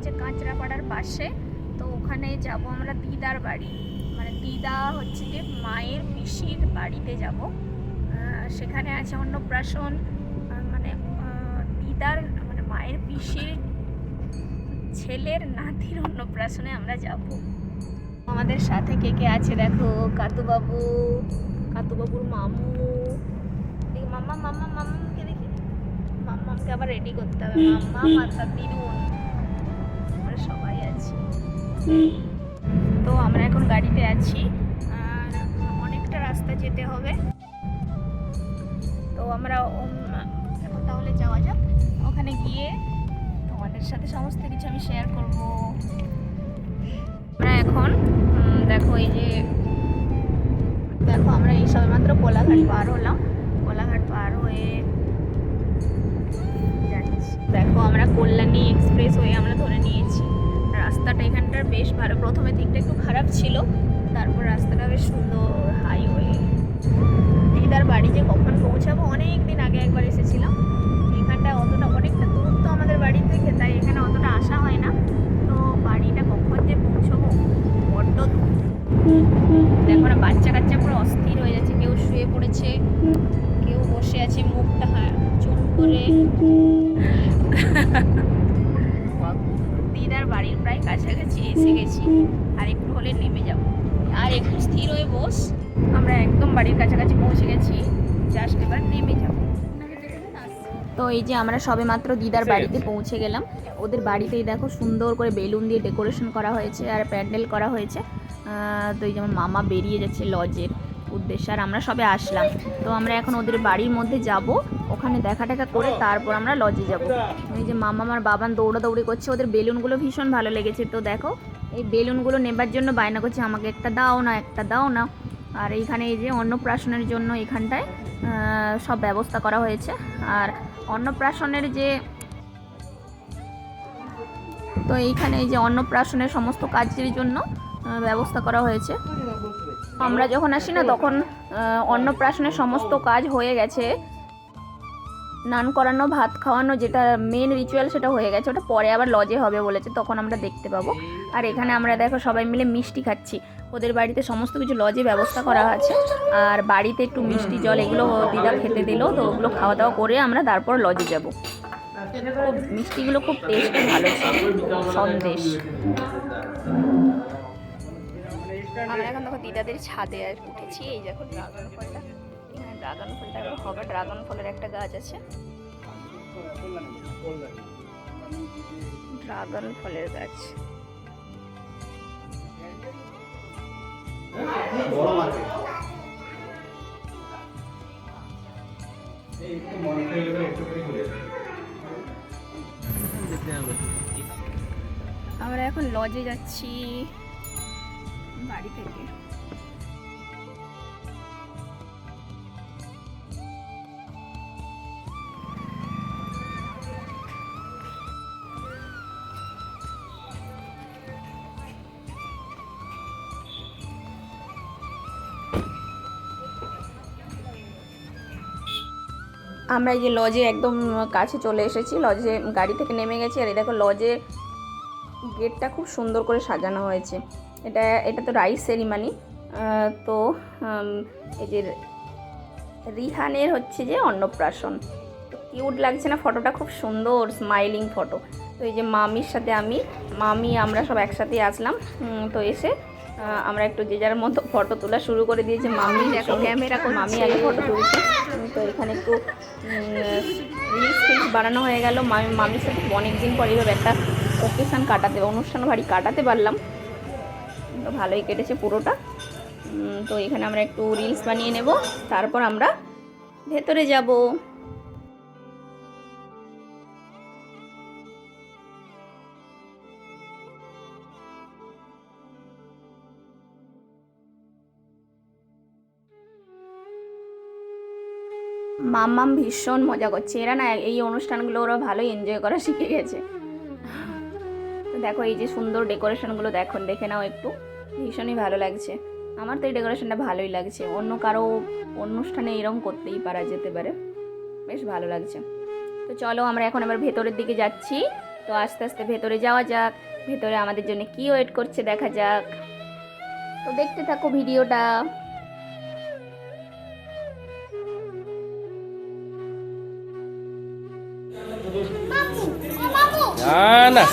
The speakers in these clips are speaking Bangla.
হচ্ছে কাঁচরাপাড়ার পাশে। তো ওখানে যাব আমরা দিদার বাড়ি। মানে দিদা হচ্ছে যে মায়ের পিসির বাড়িতে যাব। সেখানে আছে অন্নপ্রাশন। মানে দিদার মানে মায়ের পিসির ছেলের নাতির অন্নপ্রাশনে আমরা যাব। আমাদের সাথে কে কে আছে দেখো? কাতুবাবু, কাতুবাবুর মামু। মাম্মা মাম্মা মাম্মাকে দেখি। মাম্মামকে আবার রেডি করতে হবে। মাম্মা দিদুন। আমরা আছি। তো আমরা এখন গাড়িতে আছি, আর অনেকটা রাস্তা যেতে হবে। তো আমরা এখন তাহলে যাওয়া যাক। ওখানে গিয়ে তোমাদের সাথে সমস্ত কিছু আমি শেয়ার করব। আমরা এখন দেখো এই যে, দেখো আমরা এই সবেমাত্র কোলাঘাট পার হলাম। কোলাঘাট পার হয়ে যাচ্ছি। দেখো আমরা কল্যাণী এক্সপ্রেস হয়ে আমরা ধরে নিয়েছি। রাস্তাটা এখানটার বেশ ভালো। প্রথমে দিকটা একটু খারাপ ছিল তারপর রাস্তাটা বেশ সুন্দর হাইওয়ে দিদার বাড়ি যে কখন পৌঁছাবো অনেক দিন আগে একবার এসেছিলাম। এখানটা অতটা অনেকটা দূর তো আমাদের বাড়ি থেকে তাই এখানে অতটা আসা হয় না। তো বাড়িটা কখন যে পৌঁছবো বড্ড দূর। দেখো না বাচ্চা কাচ্চা পুরো অস্থির হয়ে যাচ্ছে কেউ শুয়ে পড়েছে কেউ বসে আছে মুখটা হা- চুন করে। দিদার বাড়ির প্রায় কাছাকাছি এসে গেছি। আর একটু হলে নেমে যাব। আর একটু স্থির হয়ে বস আমরা একদম বাড়ির কাছাকাছি পৌঁছে গেছি। জাস্ট এবার নেমে যাব। তো এই যে আমরা সবে মাত্র দিদার বাড়িতে পৌঁছে গেলাম। ওদের বাড়িতেই দেখো সুন্দর করে বেলুন দিয়ে ডেকোরেশন করা হয়েছে আর প্যান্ডেল করা হয়েছে। তো এই যেমন মামা বেরিয়ে যাচ্ছে লজের উদ্দেশ্যে, আর আমরা সবে আসলাম। তো আমরা এখন ওদের বাড়ির মধ্যে যাব। ওখানে দেখা টাকা করে তারপর আমরা লজে যাব। এই যে মামা আমার বাবান দৌড়াদৌড়ি করছে, ওদের বেলুনগুলো ভীষণ ভালো লেগেছে। তো দেখো, এই বেলুনগুলো নেবার জন্য বায়না করছে, আমাকে একটা দাও না, একটা দাও না। আর এইখানে এই যে অন্নপ্রাশনের জন্য এখানটায় সব ব্যবস্থা করা হয়েছে। আর অন্নপ্রাশনের যে তো এইখানে এই যে অন্নপ্রাশনের সমস্ত কাজের জন্য ব্যবস্থা করা হয়েছে। আমরা যখন আসি না, তখন অন্নপ্রাশনের সমস্ত কাজ হয়ে গেছে। নান করানো, ভাত খাওয়ানো, যেটা মেন রিচুয়াল সেটা হয়ে গেছে। ওটা পরে আবার লজে হবে বলেছে, তখন আমরা দেখতে পাবো। আর এখানে আমরা দেখো সবাই মিলে মিষ্টি খাচ্ছি। ওদের বাড়িতে সমস্ত কিছু লজে ব্যবস্থা করা আছে। আর বাড়িতে একটু মিষ্টি জল, এগুলো দিদা খেতে দিল, তো ওগুলো খাওয়া দাওয়া করে আমরা তারপর লজে যাব। মিষ্টিগুলো খুব টেস্ট ভালো সন্দেশ। আমরা এখন দেখো দিদাদের ছাদে আর উঠেছি। এই দেখো ড্রাগন ফলটা। এখানে ড্রাগন ফলটা এবার হবে ড্রাগন ফলের একটা গাছ আছে। ড্রাগন ফলের গাছ। আমরা এখন লজে যাচ্ছি। বাড়ি থেকে। আমরা এই যে লজে একদম কাছে চলে এসেছি। লজে গাড়ি থেকে নেমে গেছি। আর এই দেখো লজে গেটটা খুব সুন্দর করে সাজানো হয়েছে। এটা এটা তো রাইস সেরিমানি তো এই যে রিহানের হচ্ছে যে অন্নপ্রাশন। তো কিউট লাগছে না ফটোটা, খুব সুন্দর স্মাইলিং ফটো তো এই যে মামির সাথে আমি, মামি, আমরা সব একসাথে আসলাম তো এসে আমরা একটু যে যার মতো ফটো তোলা শুরু করে দিয়েছে। মামি দেখো ক্যামেরা মামি আগে ফটো তুলছে। তো এখানে একটু রিলস ফিলস বানানো হয়ে গেল। মামি, মামির সাথে অনেক দিন পর এইভাবে একটা ওকেশান কাটাতে, অনুষ্ঠান বাড়ি কাটাতে পারলাম। তো ভালোই কেটেছে পুরোটা। তো এখানে আমরা একটু রিলস বানিয়ে নেব, তারপর আমরা ভেতরে যাব। মাম্মাম ভীষণ মজা করছে। এরা না এই অনুষ্ঠানগুলো ওরা ভালোই এনজয় করা শিখে গেছে। দেখো এই যে সুন্দর ডেকোরেশনগুলো দেখো, দেখে নাও একটু। ভীষণই ভালো লাগছে। আমার তো এই ডেকোরেশনটা ভালোই লাগছে। অন্য কারও অনুষ্ঠানে এরকম করতেই পারা যেতে পারে। বেশ ভালো লাগছে। তো চলো আমরা এখন আবার ভেতরের দিকে যাচ্ছি। তো আস্তে আস্তে ভেতরে যাওয়া যাক। ভেতরে আমাদের জন্য কি ওয়েট করছে দেখা যাক। তো দেখতে থাকো ভিডিওটা। না না।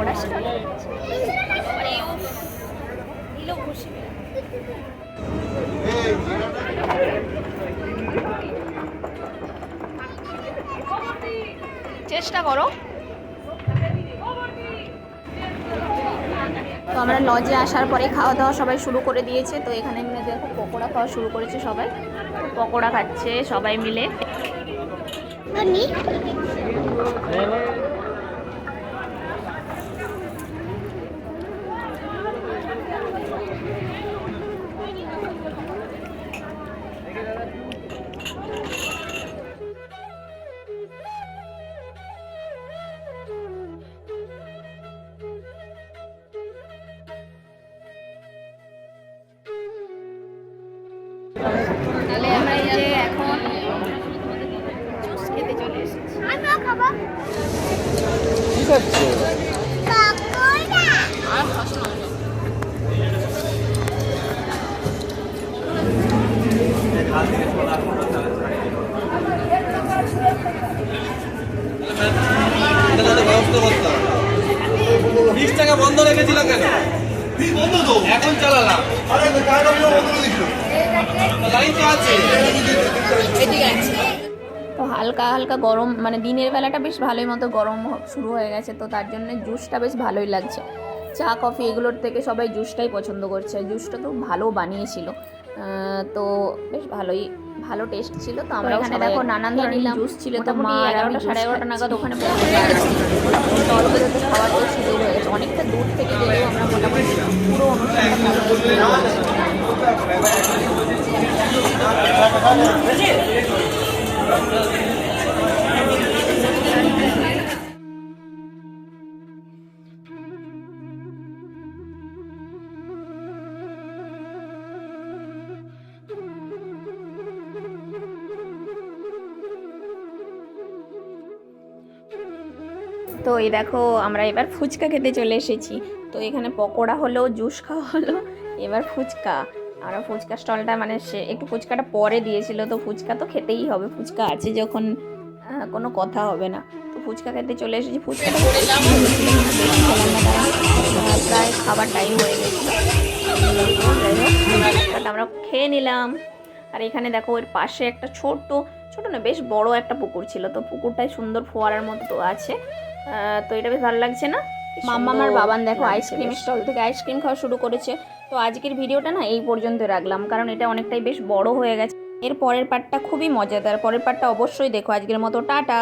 মানে চেষ্টা করো। তো আমরা লজে আসার পরে খাওয়া দাওয়া সবাই শুরু করে দিয়েছে। তো এখানে দেখো পকোড়া খাওয়া শুরু করেছে সবাই। পকোড়া খাচ্ছে সবাই মিলে। কি খাচ্ছে বিশ টাকা বন্ধ রেখেছিল কেন বন্ধ তো এখন চালালাম লাইন তো আছে। হালকা হালকা গরম মানে দিনের বেলাটা বেশ ভালোই মতো গরম শুরু হয়ে গেছে তো তার জন্য জুসটা বেশ ভালোই লাগছে। চা কফি এগুলোর থেকে সবাই জুসটাই পছন্দ করছে জুসটা তো ভালো বানিয়েছিল। তো বেশ ভালোই ভালো টেস্ট ছিল তো আমরা এখানে দেখো নানান ধরনের জুস ছিল তো মা এগারোটা সাড়ে এগারোটা নাগাদ ওখানে তো এই দেখো আমরা এবার ফুচকা খেতে চলে এসেছি। তো এখানে পকোড়া হলো জুস খাওয়া হলো এবার ফুচকা। আমরা ফুচকা স্টলটা মানে সে একটু ফুচকাটা পরে দিয়েছিল তো ফুচকা তো খেতেই হবে। ফুচকা আছে যখন কোনো কথা হবে না। তো ফুচকা খেতে চলে এসেছি। আহ, প্রায় খাবার টাইম হয়ে গেছিল আমরা খেয়ে নিলাম। আর এখানে দেখো এর পাশে একটা ছোট্ট ছোট না বেশ বড় একটা পুকুর ছিল তো পুকুরটাই সুন্দর ফোয়ারার মতো তো আছে। তো এটা বেশ ভালো লাগছে না? মাম্মা আমার বাবান দেখো আইসক্রিম স্টল থেকে আইসক্রিম খাওয়া শুরু করেছে। তো আজকের ভিডিওটা না এই পর্যন্ত রাখলাম কারণ এটা অনেকটাই বেশ বড় হয়ে গেছে। এর পরের পার্টটা খুবই মজাদার পরের পার্টটা অবশ্যই দেখো আজকের মতো টাটা।